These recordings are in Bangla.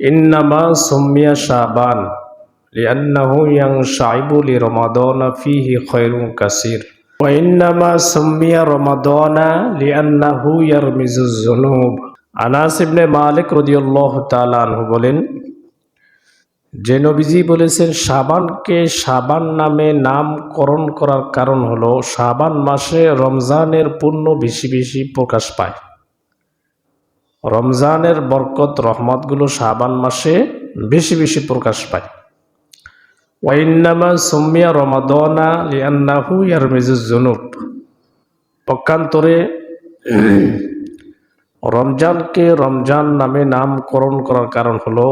إنما سمي شعبان لأنه ينشعب لرمضان فيه خير كثير وإنما سمي رمضان لأنه يرمز الذنوب আনাস ইবনে মালিক রদিয়াল্লাহ তাআলা আনহু বলেন যে নবীজি বলেছেন সাবানকে সাবান নামে নামকরণ করার কারণ হলো সাবান মাসে রমজানের পুণ্য বেশি বেশি প্রকাশ পায় রমজানের বরকত, রহমতগুলো সাবান মাসে বেশি বেশি প্রকাশ পায়। ওয়াইন্নামা সুমিয়া রমাদনা লিয়ান্নাহু ইয়ারমিজুজ জুনুব পক্ষান্তরে রমজানকে রমজান নামে নামকরণ করার কারণ হলো,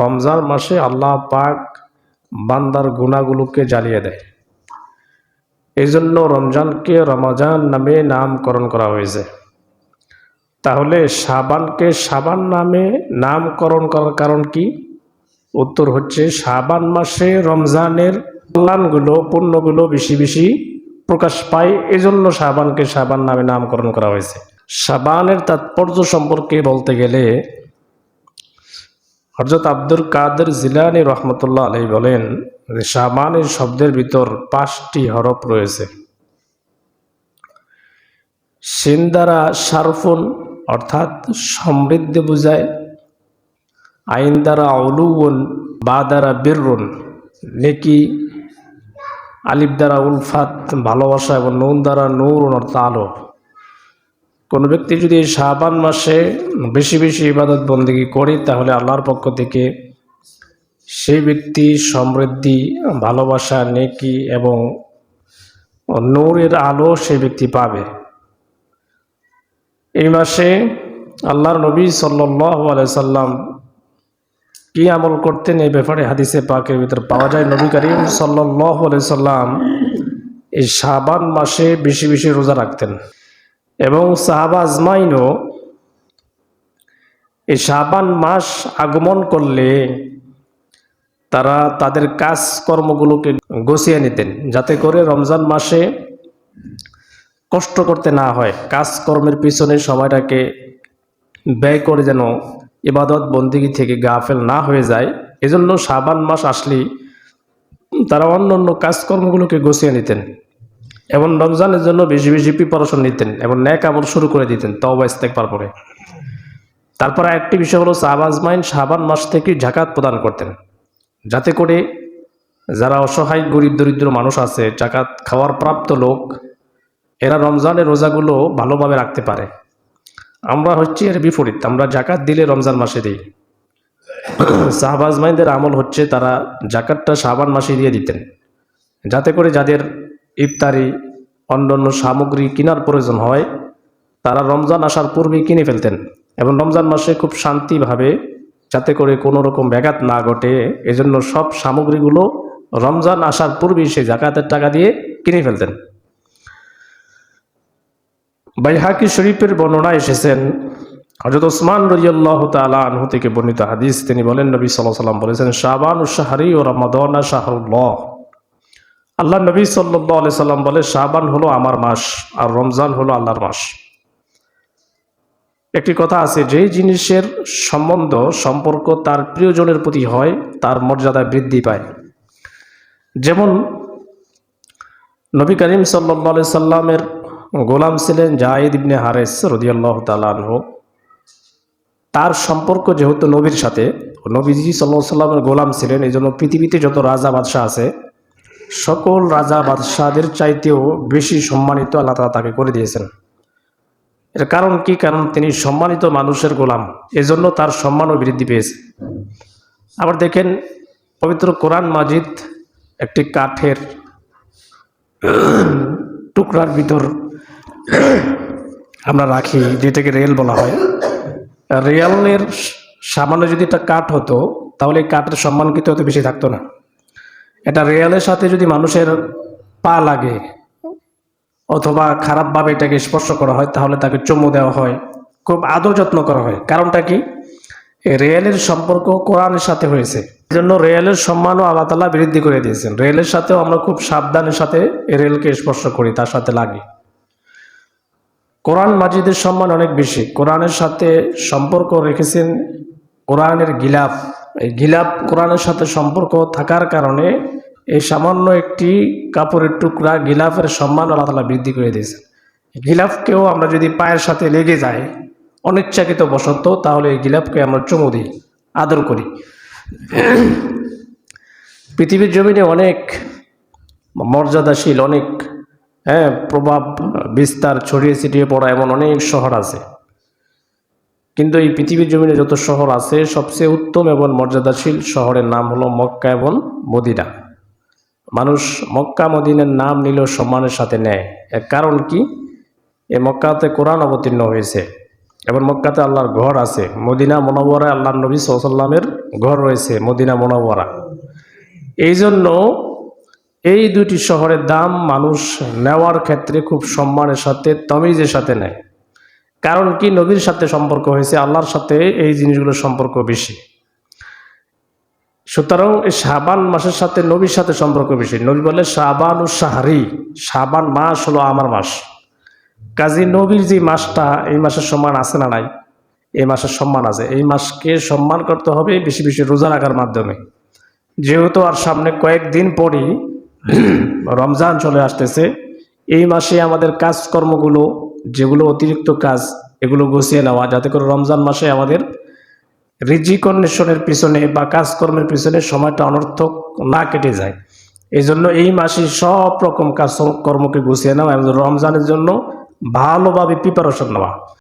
রমজান মাসে আল্লাহ পাক বান্দার গুণাগুলোকে জ্বালিয়ে দেয়। এই জন্য রমজানকে রমজান নামে নামকরণ করা হয়েছে। তাহলে সাবানকে সাবান নামে নামকরণ করার কারণ কি? উত্তর হচ্ছে সাবান মাসে রমজানের কল্যাণগুলো, পণ্যগুলো বেশি বেশি প্রকাশ পায়। এজন্য সাবানকে সাবান নামে নামকরণ করা হয়েছে। সাবানের তাৎপর্য সম্পর্কে বলতে গেলে হজরত আব্দুল কাদের জিলানি রহমতুল্লাহ আলাই বলেন যে সাবানের শব্দের ভিতর পাঁচটি হরফ রয়েছে। সিন সারফুন অর্থাৎ সমৃদ্ধি বোঝায়। আইন দ্বারা অলুউন বা দ্বারা বীররুন নেকি, আলিফ দ্বারা উলফাত, ভালোবাসা এবং নুন দ্বারা নৌরুন অর্থাৎ আলো। কোনো ব্যক্তি যদি শাবান মাসে বেশি বেশি ইবাদত বন্দিগি করে, তাহলে আল্লাহর পক্ষ থেকে সেই ব্যক্তি সমৃদ্ধি, ভালোবাসা, নেকি এবং নূরের আলো সেই ব্যক্তি পাবে। এই মাসে আল্লাহর নবী সাল্লাহ সাল্লাম কি আমল করতেন এই ব্যাপারে হাদিসে পাকের ভিতর পাওয়া যায়। নবী করিম সাল্লাহ সাল্লাম এই শাবান মাসে বেশি বেশি রোজা রাখতেন। এবং সাহাবা আজমাইনও এই শাবান মাস আগমন করলে তারা তাদের কাজকর্মগুলোকে গুছিয়ে নিতেন। যাতে করে রমজান মাসে কষ্ট করতে না হয়, কাজকর্মের পিছনে সময়টাকে ব্যয় করে যেন ইবাদত বন্দিগি থেকে গাফেল না হয়ে যায়, এজন্য সাবান মাস আসলেই তারা অন্য অন্য কাজকর্মগুলোকে গুছিয়ে নিতেন এবং রমজানের জন্য বেশি বেশি প্রিপারেশন নিতেন এবং ন্যাক আমল শুরু করে দিতেন, তওবা ইস্তেকবার পরে। তারপরে একটি বিষয় হলো সাহবাজমাইন শাবান মাস থেকে জাকাত প্রদান করতেন, যাতে করে যারা অসহায়, গরিব, দরিদ্র মানুষ আছে জাকাত খাওয়ার প্রাপ্ত লোক এরা রমজানের রোজাগুলো ভালোভাবে রাখতে পারে। আমরা হচ্ছে এর বিপরীত, আমরা জাকাত দিলে রমজান মাসে দিই। শাহবাজমাইনদের আমল হচ্ছে তারা জাকাতটা শাবান মাসে দিয়ে দিতেন। যাতে করে যাদের ইফতারি, অন্যান্য সামগ্রী কেনার প্রয়োজন হয়, তারা রমজান আসার পূর্বেই কিনে ফেলতেন এবং রমজান মাসে খুব শান্তিভাবে যাতে করে কোনো রকম ব্যাঘাত না ঘটে, এজন্য সব সামগ্রীগুলো রমজান আসার পূর্বেই সে জাকাতের টাকা দিয়ে কিনে ফেলতেন। বাইহাকি শরীফের বর্ণনা এসেছেন। হজরত ওসমান রজিয়াল্লাহ তালা আনহু থেকে বর্ণিত হাদিস। তিনি বলেন, নবী সাল্লাহ সাল্লাম বলেছেন, শাবান ও শাহরি ও রমাদনা শাহরুল্লাহ। আল্লাহ নবী সাল্লাহ আলি সাল্লাম বলে শাহবান হলো আমার মাস আর রমজান হলো আল্লাহর মাস। একটি কথা আছে, যেই জিনিসের সম্বন্ধ, সম্পর্ক তার প্রিয়জনের প্রতি হয়, তার মর্যাদা বৃদ্ধি পায়। যেমন নবী করিম সাল্লাহ সাল্লামের গোলাম ছিলেন জাহিদ ইবনে হারেস রদিয়াল্লাহ তালাহ তার সম্পর্ক যেহেতু নবীর সাথে নবীজি সাল্লাহ সাল্লামের গোলাম ছিলেন এই জন্য পৃথিবীতে যত রাজা বাদশাহ আছে, সকল রাজা বাদশাহদের চাইতেও বেশি সম্মানিত আল্লাহ তালা তাকে করে দিয়েছেন। এর কারণ কি? কারণ তিনি সম্মানিত মানুষের গোলাম, এজন্য তার সম্মানও বৃদ্ধি পেয়েছে। আবার দেখেন, পবিত্র কোরআন মাজিদ একটি কাঠের টুকরার ভিতর আমরা রাখি, যেটাকে রেল বলা হয়। রেলের সামান্য যদি একটা কাঠ হতো, তাহলে এই কাঠের সম্মান কিন্তু অত বেশি থাকতো না। এটা রেয়ালের সাথে যদি মানুষের পা লাগে, অথবা খারাপভাবে এটাকে স্পর্শ করা হয়, তাহলে তাকে চুমু দেওয়া হয়। খুব আদর যত্ন করা হয়। কারণটা কি? রেয়ালের সম্পর্ক কোরআনের সাথে হয়েছে। জন্য রেয়ালের সম্মানও আল্লাহ তালা বৃদ্ধি করে দিয়েছেন। রেলের সাথেও আমরা খুব সাবধানের সাথে রেলকে স্পর্শ করি, তার সাথে লাগে। কোরআন মাজিদের সম্মান অনেক বেশি। কোরআনের সাথে সম্পর্ক রেখেছেন কোরআনের গিলাফ। এই গিলাফ কোরআনের সাথে সম্পর্ক থাকার কারণে এই সামান্য একটি কাপড়ের টুকরা গিলাফের সম্মান আল্লাহ তালা বৃদ্ধি করে দিয়েছে গিলাফকেও আমরা যদি পায়ের সাথে লেগে যাই অনিচ্ছাকৃত বশত তাহলে এই গিলাফকে আমরা চুমু দিই, আদর করি। পৃথিবীর জমিনে অনেক মর্যাদাশীল, অনেক হ্যাঁ প্রভাব, বিস্তার ছড়িয়ে ছিটিয়ে পড়া এমন অনেক শহর আছে। কিন্তু এই পৃথিবীর জমিনে যত শহর আছে, সবচেয়ে উত্তম এবং মর্যাদাশীল শহরের নাম হলো মক্কা এবং মদিনা। মানুষ মক্কা, মদিনের নাম নিলেও সম্মানের সাথে নেয়। এর কারণ কি? এই মক্কাতে কোরআন অবতীর্ণ হয়েছে। এবং মক্কাতে আল্লাহর ঘর আছে। মদিনা মনোবরা আল্লাহ নবী সাল্লামের ঘর রয়েছে মদিনা মনোবরা এই জন্য এই দুটি শহরের দাম মানুষ নেওয়ার ক্ষেত্রে খুব সম্মানের সাথে, তমিজের সাথে নেয়। কারণ কি? নবীর সাথে সম্পর্ক হয়েছে, আল্লাহর সাথে এই জিনিসগুলোর সম্পর্ক বেশি। সুতরাং এই শাবান মাসের সাথে নবীর সাথে সম্পর্ক বেশি। নবী বলে শাবান ও সাহারি শাবান মাস হলো আমার মাস। কাজী নবীর যে মাসটা, এই মাসের সম্মান আছে না নাই? এই মাসের সম্মান আছে। এই মাসকে সম্মান করতে হবে বেশি বেশি রোজা রাখার মাধ্যমে। যেহেতু আর সামনে কয়েকদিন পরই রমজান চলে আসতেছে, এই মাসে আমাদের কাজকর্মগুলো, যেগুলো অতিরিক্ত কাজ, এগুলো গুছিয়ে নেওয়া, যাতে করে রমজান মাসে আমাদের রিজিক পিছনে বা কাজকর্মের পিছনে সময়টা অনর্থক না কেটে যায়। এই জন্য এই মাসে সব রকম কাজ কর্মকে গুছিয়ে নেওয়া এবং রমজানের জন্য ভালোভাবে প্রিপারেশন নেওয়া।